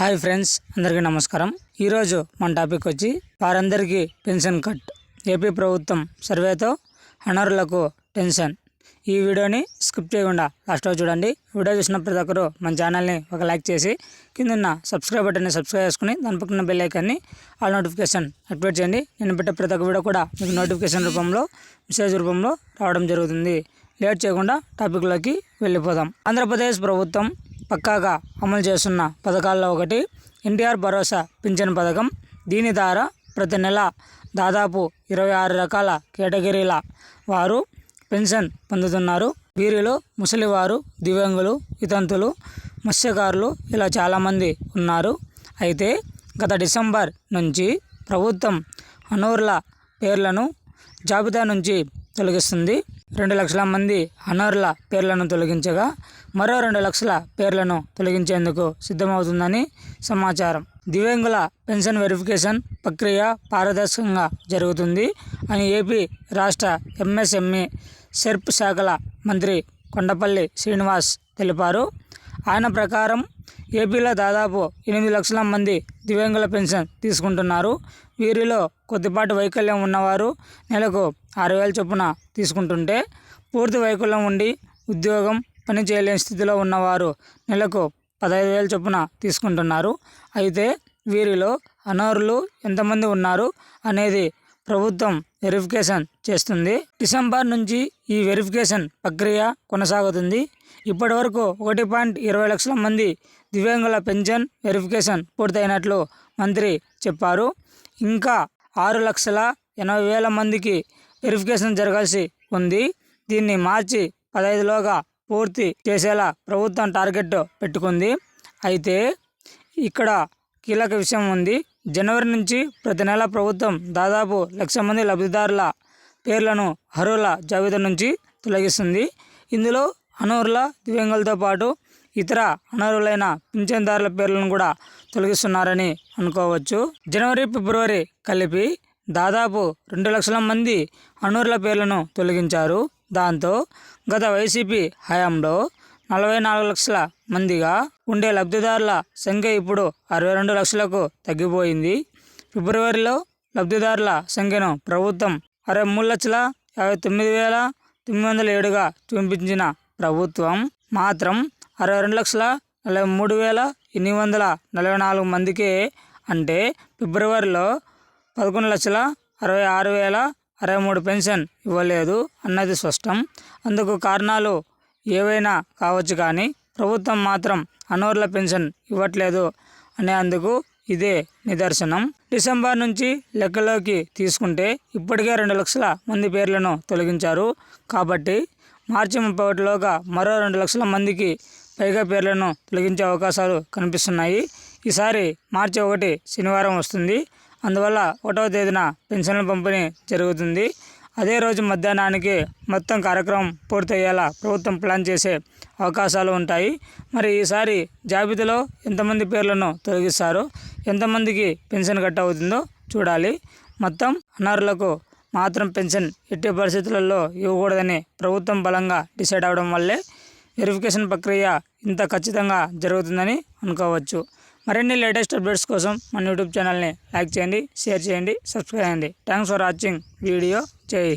Hi friends అందరికీ నమస్కారం. ఈరోజు మన టాపిక్ వచ్చి వారందరికీ పెన్షన్ కట్. ఏపీ ప్రభుత్వం సర్వేతో అనర్హులకు టెన్షన్. ఈ వీడియోని స్కిప్ చేయకుండా లాస్ట్ చూడండి. వీడియో చూసిన ప్రతి ఒక్కరు మన ఛానల్ని ఒక లైక్ చేసి కింద ఉన్న సబ్స్క్రైబ్ బటన్ని సబ్స్క్రైబ్ చేసుకుని దాని పక్కన బెల్ ఐకాన్ని ఆల్ నోటిఫికేషన్ యాక్టివేట్ చేయండి. నేను పెట్టే ప్రతి ఒక్క వీడియో కూడా మీకు నోటిఫికేషన్ రూపంలో మెసేజ్ రూపంలో రావడం జరుగుతుంది. లేట్ చేయకుండా టాపిక్లోకి వెళ్ళిపోదాం. ఆంధ్రప్రదేశ్ ప్రభుత్వం పక్కాగా అమలు చేస్తున్న పథకాల్లో ఒకటి ఎన్టీఆర్ భరోసా పింఛన్ పథకం. దీని ద్వారా ప్రతి నెల దాదాపు ఇరవై ఆరు రకాల కేటగిరీల వారు పెన్షన్ పొందుతున్నారు. వీరిలో ముసలివారు దివ్యాంగులు వితంతులు మత్స్యకారులు ఇలా చాలామంది ఉన్నారు. అయితే గత డిసెంబర్ నుంచి ప్రభుత్వం అనూర్ల పేర్లను జాబితా నుంచి తొలగిస్తుంది. రెండు లక్షల మంది అనర్హుల పేర్లను తొలగించగా మరో రెండు లక్షల పేర్లను తొలగించేందుకు సిద్ధమవుతుందని సమాచారం. దివ్యాంగుల పెన్షన్ వెరిఫికేషన్ ప్రక్రియ పారదర్శకంగా జరుగుతుంది అని ఏపీ రాష్ట్ర ఎంఎస్ఎంఈ సెర్ప్ శాఖల మంత్రి కొండపల్లి శ్రీనివాస్ తెలిపారు. ఆయన ప్రకారం ఏపీలో దాదాపు ఎనిమిది లక్షల మంది దివ్యాంగుల పెన్షన్ తీసుకుంటున్నారు. వీరిలో కొద్దిపాటి వైకల్యం ఉన్నవారు నెలకు ఆరు వేల చొప్పున తీసుకుంటుంటే పూర్తి వైకల్యం ఉండి ఉద్యోగం పని చేయలేని స్థితిలో ఉన్నవారు నెలకు పదహైదు వేల చొప్పున తీసుకుంటున్నారు. అయితే వీరిలో అనర్హులు ఎంతమంది ఉన్నారు అనేది ప్రభుత్వం వెరిఫికేషన్ చేస్తుంది. డిసెంబర్ నుంచి ఈ వెరిఫికేషన్ ప్రక్రియ కొనసాగుతుంది. ఇప్పటి వరకు ఒకటి పాయింట్ ఇరవై లక్షల మంది దివ్యాంగుల పెన్షన్ వెరిఫికేషన్ పూర్తయినట్లు మంత్రి చెప్పారు. ఇంకా ఆరు లక్షల ఎనభై వేల మందికి వెరిఫికేషన్ జరగాల్సి ఉంది. దీన్ని మార్చి పదహైదులోగా పూర్తి చేసేలా ప్రభుత్వం టార్గెట్ పెట్టుకుంది. అయితే ఇక్కడ కీలక విషయం ఉంది. జనవరి నుంచి ప్రతి నెల ప్రభుత్వం దాదాపు లక్ష మంది లబ్ధిదారుల పేర్లను అర్హుల జాబితా నుంచి తొలగిస్తుంది. ఇందులో అనర్హుల దివ్యాంగులతో పాటు ఇతర అనర్హులైన పింఛన్దారుల పేర్లను కూడా తొలగిస్తున్నారని అనుకోవచ్చు. జనవరి ఫిబ్రవరి కలిపి దాదాపు రెండు లక్షల మంది అనర్హుల పేర్లను తొలగించారు. దాంతో గత వైసీపీ హయాంలో నలభై నాలుగు లక్షల మందిగా ఉండే లబ్ధిదారుల సంఖ్య ఇప్పుడు అరవై రెండు లక్షలకు తగ్గిపోయింది. ఫిబ్రవరిలో లబ్ధిదారుల సంఖ్యను ప్రభుత్వం అరవై మూడు లక్షల యాభై తొమ్మిది వేల తొమ్మిది వందల ఏడుగా చూపించిన ప్రభుత్వం మాత్రం అరవై రెండు లక్షల నలభై మూడు వేల ఎనిమిది వందల నలభై నాలుగు మందికే అంటే ఫిబ్రవరిలో పదకొండు లక్షల అరవై ఆరు వేల అరవై మూడు పెన్షన్ ఇవ్వలేదు అన్నది స్పష్టం. అందుకు కారణాలు ఏవైనా కావచ్చు కానీ ప్రభుత్వం మాత్రం అనర్హుల పెన్షన్ ఇవ్వట్లేదు అనేందుకు ఇదే నిదర్శనం. డిసెంబర్ నుంచి లెక్కలోకి తీసుకుంటే ఇప్పటికే రెండు లక్షల మంది పేర్లను తొలగించారు. కాబట్టి మార్చి ముప్పై ఒకటిలోగా మరో రెండు లక్షల మందికి పైగా పేర్లను తొలగించే అవకాశాలు కనిపిస్తున్నాయి. ఈసారి మార్చి ఒకటి శనివారం వస్తుంది. అందువల్ల ఒకటవ తేదీన పెన్షన్ల పంపిణీ జరుగుతుంది. అదే రోజు మధ్యాహ్నానికి మొత్తం కార్యక్రమం పూర్తయ్యేలా ప్రభుత్వం ప్లాన్ చేసే అవకాశాలు ఉంటాయి. మరి ఈసారి జాబితాలో ఎంతమంది పేర్లను తొలగిస్తారో? ఎంతమందికి పెన్షన్ కట్ అవుతుందో చూడాలి. మొత్తం అనారులకు మాత్రం పెన్షన్ ఎట్టి పరిస్థితులలో ఇవ్వకూడదని ప్రభుత్వం బలంగా డిసైడ్ అవడం వల్లే వెరిఫికేషన్ ప్రక్రియ ఇంత ఖచ్చితంగా జరుగుతుందని అనుకోవచ్చు. మరిన్ని లేటెస్ట్ అప్డేట్స్ కోసం మన యూట్యూబ్ ఛానల్ని లైక్ చేయండి షేర్ చేయండి సబ్స్క్రైబ్ చేయండి. Thanks for watching video. stay